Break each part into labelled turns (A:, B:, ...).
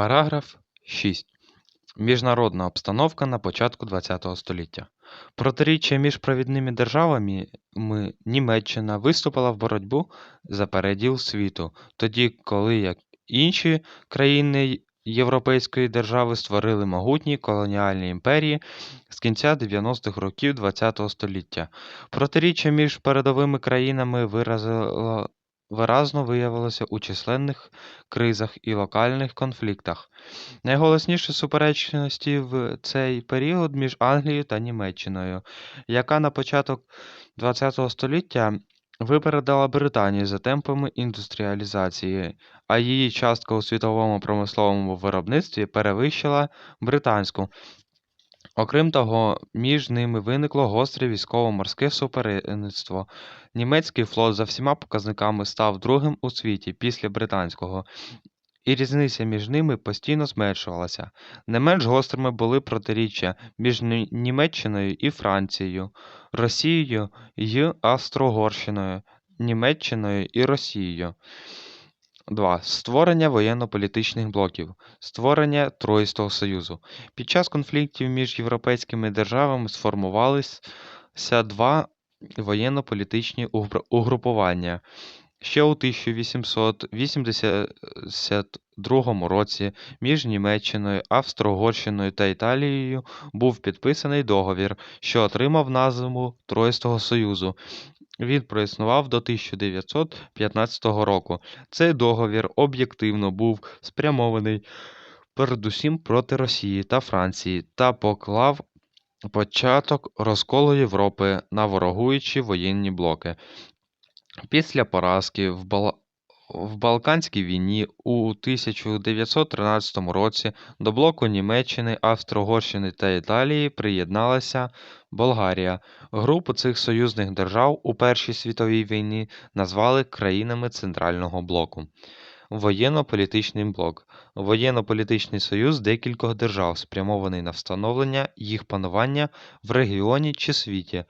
A: Параграф 6. Міжнародна обстановка на початку ХХ століття. Протиріччя між провідними державами Німеччина виступила в боротьбу за переділ світу, тоді коли як інші країни європейської держави створили могутні колоніальні імперії з кінця 90-х років ХХ століття. Протиріччя між передовими країнами виразило виразно виявилося у численних кризах і локальних конфліктах. Найголосніші суперечності в цей період між Англією та Німеччиною, яка на початок ХХ століття випередила Британію за темпами індустріалізації, а її частка у світовому промисловому виробництві перевищила британську. Окрім того, між ними виникло гостре військово-морське суперництво. Німецький флот за всіма показниками став другим у світі після британського, і різниця між ними постійно зменшувалася. Не менш гострими були протиріччя між Німеччиною і Францією, Росією й Австро-Угорщиною, Німеччиною і Росією. 2. Створення воєнно-політичних блоків. Створення Троїстого Союзу. Під час конфліктів між європейськими державами сформувалися два воєнно-політичні угрупування. Ще у 1882 році між Німеччиною, Австро-Угорщиною та Італією був підписаний договір, що отримав назву Троїстого Союзу. Він проіснував до 1915 року. Цей договір об'єктивно був спрямований передусім проти Росії та Франції та поклав початок розколу Європи на ворогуючі воєнні блоки. Після поразки в в Балканській війні у 1913 році до блоку Німеччини, Австро-Угорщини та Італії приєдналася Болгарія. Групу цих союзних держав у Першій світовій війні назвали країнами Центрального блоку. Воєнно-політичний блок воєнно-політичний союз декількох держав, спрямований на встановлення їх панування в регіоні чи світі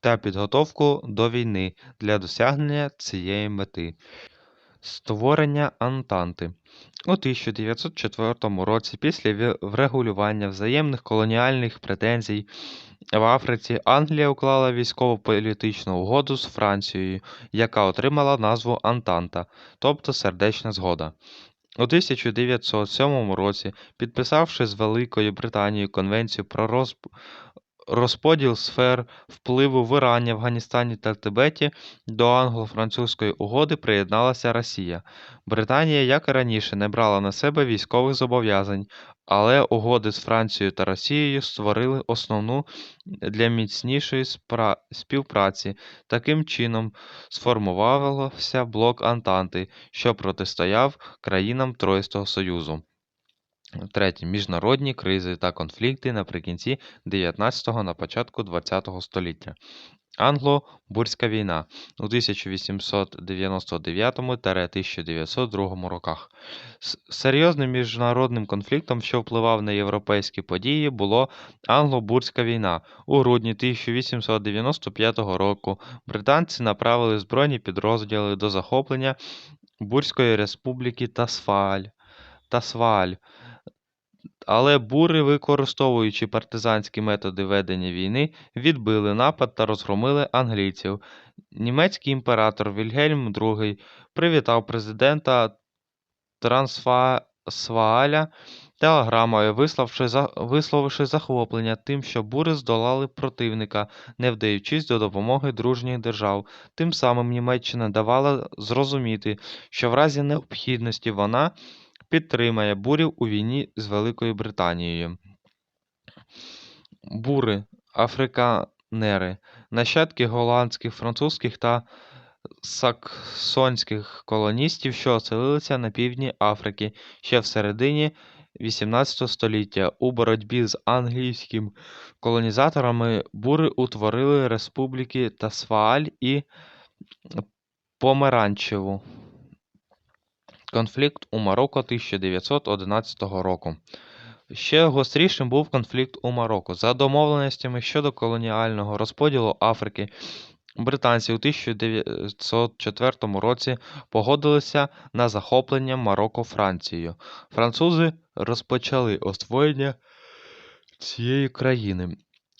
A: та підготовку до війни для досягнення цієї мети. Створення Антанти у 1904 році після врегулювання взаємних колоніальних претензій в Африці Англія уклала військово-політичну угоду з Францією, яка отримала назву Антанта, тобто Сердечна згода. У 1907 році, підписавши з Великою Британією Конвенцію про розподіл сфер впливу в Ірані, Афганістані та Тибеті до англо-французької угоди приєдналася Росія. Британія, як і раніше, не брала на себе військових зобов'язань, але угоди з Францією та Росією створили основну для міцнішої співпраці. Таким чином сформувався блок Антанти, що протистояв країнам Троїстого Союзу. Третє. Міжнародні кризи та конфлікти наприкінці 19-го на початку 20-го століття. Англо-Бурська війна у 1899-1902 роках. Серйозним міжнародним конфліктом, що впливав на європейські події, було Англо-Бурська війна. У грудні 1895 року британці направили збройні підрозділи до захоплення Бурської республіки Тасфаль. Тасваль. Але бури, використовуючи партизанські методи ведення війни, відбили напад та розгромили англійців. Німецький імператор Вільгельм II привітав президента Трансвааля телеграмою, висловивши захоплення тим, що бури здолали противника, не вдаючись до допомоги дружніх держав. Тим самим Німеччина давала зрозуміти, що в разі необхідності вона підтримає бурів у війні з Великою Британією. Бури африканери нащадки голландських, французьких та саксонських колоністів, що оселилися на півдні Африки ще в середині XVIII століття. У боротьбі з англійськими колонізаторами бури утворили республіки Тасвааль і Померанчеву. Конфлікт у Марокко 1911 року. Ще гострішим був конфлікт у Марокко. За домовленостями щодо колоніального розподілу Африки, Британці у 1904 році погодилися на захоплення Марокко Францією. Французи розпочали освоєння цієї країни.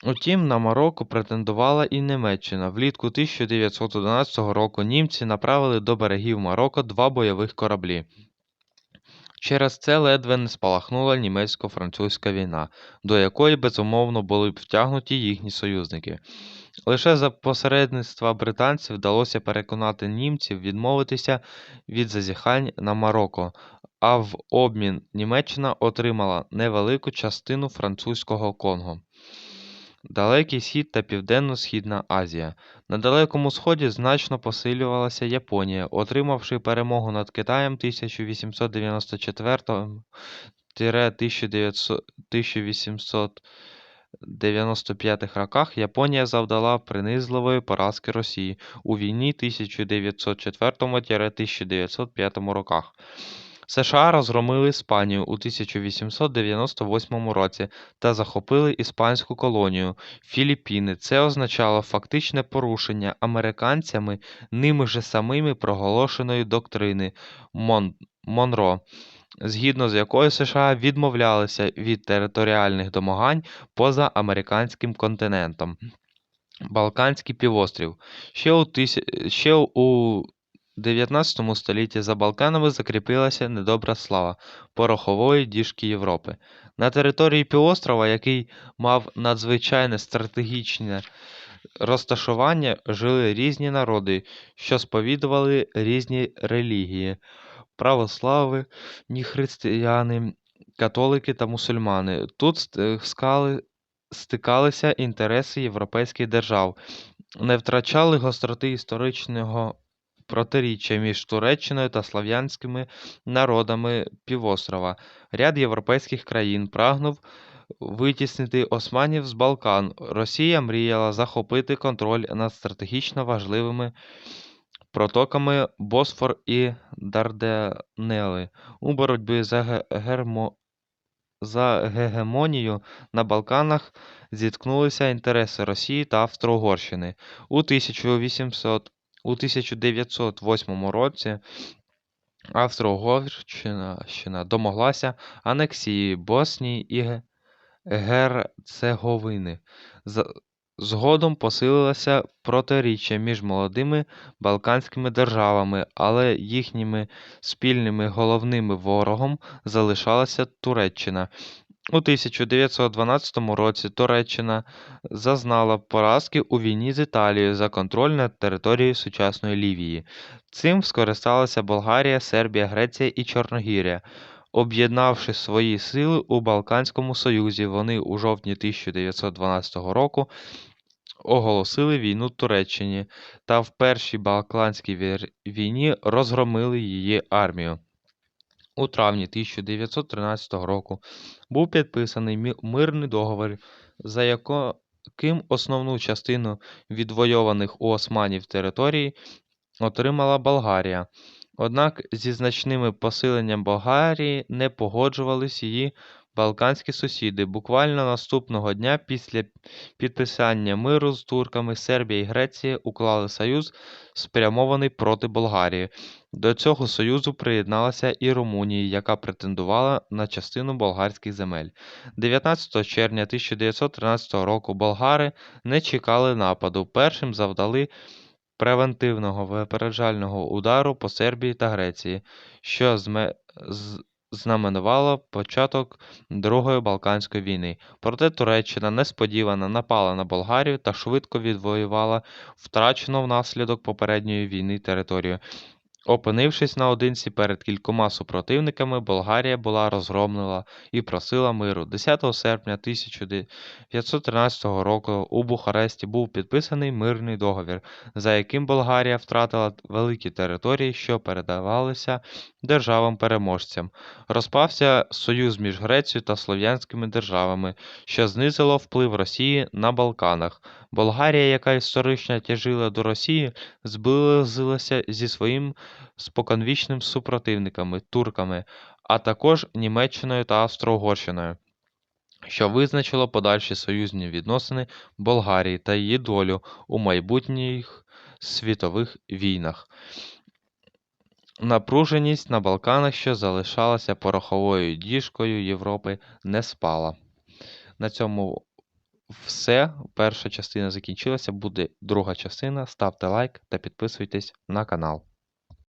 A: Утім, на Марокко претендувала і Німеччина. Влітку 1911 року німці направили до берегів Марокко два бойових кораблі. Через це ледве не спалахнула німецько-французька війна, до якої безумовно були б втягнуті їхні союзники. Лише за посередництва британців вдалося переконати німців відмовитися від зазіхань на Марокко, а в обмін Німеччина отримала невелику частину французького Конго. Далекий Схід та Південно-Східна Азія. На Далекому Сході значно посилювалася Японія, отримавши перемогу над Китаєм 1894-1895 роках, Японія завдала принизливої поразки Росії у війні 1904-1905 роках. США розгромили Іспанію у 1898 році та захопили іспанську колонію Філіппіни. Це означало фактичне порушення американцями ними же самими проголошеної доктрини Мон... Монро, згідно з якою США відмовлялися від територіальних домагань поза американським континентом. Балканський півострів. Ще у, тисяч... Ще у 19 столітті за Балканами закріпилася недобра слава порохової діжки Європи. На території півострова, який мав надзвичайне стратегічне розташування, жили різні народи, що сповідували різні релігії православи, християни, католики та мусульмани. Тут стикалися інтереси європейських держав, не втрачали гостроти історичного протиріччя між Туреччиною та слав'янськими народами півострова. Ряд європейських країн прагнув витіснити османів з Балкан. Росія мріяла захопити контроль над стратегічно важливими протоками Босфор і Дарданели. У боротьбі за гермо... за гегемонію на Балканах зіткнулися інтереси Росії та Австро-Угорщини. У 1800 у 1908 році Австро-Угорщина домоглася анексії Боснії і Герцеговини. Згодом посилилося протиріччя між молодими балканськими державами, але їхніми спільними головним ворогом залишалася Туреччина. У 1912 році Туреччина зазнала поразки у війні з Італією за контроль над територією сучасної Лівії. Цим скористалися Болгарія, Сербія, Греція і Чорногірія. Об'єднавши свої сили у Балканському Союзі, вони у жовтні 1912 року оголосили війну Туреччині та в Першій Балканській війні розгромили її армію. У травні 1913 року був підписаний мирний договір, за яким основну частину відвойованих у османів територій отримала Болгарія. Однак зі значними посиленням Болгарії не погоджувались її балканські сусіди. Буквально наступного дня після підписання миру з турками Сербія і Греція уклали союз, спрямований проти Болгарії. До цього союзу приєдналася і Румунія, яка претендувала на частину болгарських земель. 19 червня 1913 року болгари не чекали нападу. Першим завдали превентивного випереджального удару по Сербії та Греції, що знаменувало початок Другої Балканської війни. Проте Туреччина несподівано напала на Болгарію та швидко відвоювала втрачену внаслідок попередньої війни територію. Опинившись наодинці перед кількома супротивниками, Болгарія була розгромлена і просила миру. 10 серпня 1913 року у Бухаресті був підписаний мирний договір, за яким Болгарія втратила великі території, що передавалися державам-переможцям. Розпався союз між Грецією та слов'янськими державами, що знизило вплив Росії на Балканах. Болгарія, яка історично тяжила до Росії, зблизилася зі своїм споконвічними супротивниками турками, а також Німеччиною та Австро-Угорщиною, що визначило подальші союзні відносини Болгарії та її долю у майбутніх світових війнах. Напруженість на Балканах, що залишалася пороховою діжкою Європи, не спала. На цьому все. Перша частина закінчилася. Буде друга частина. Ставте лайк та підписуйтесь на канал.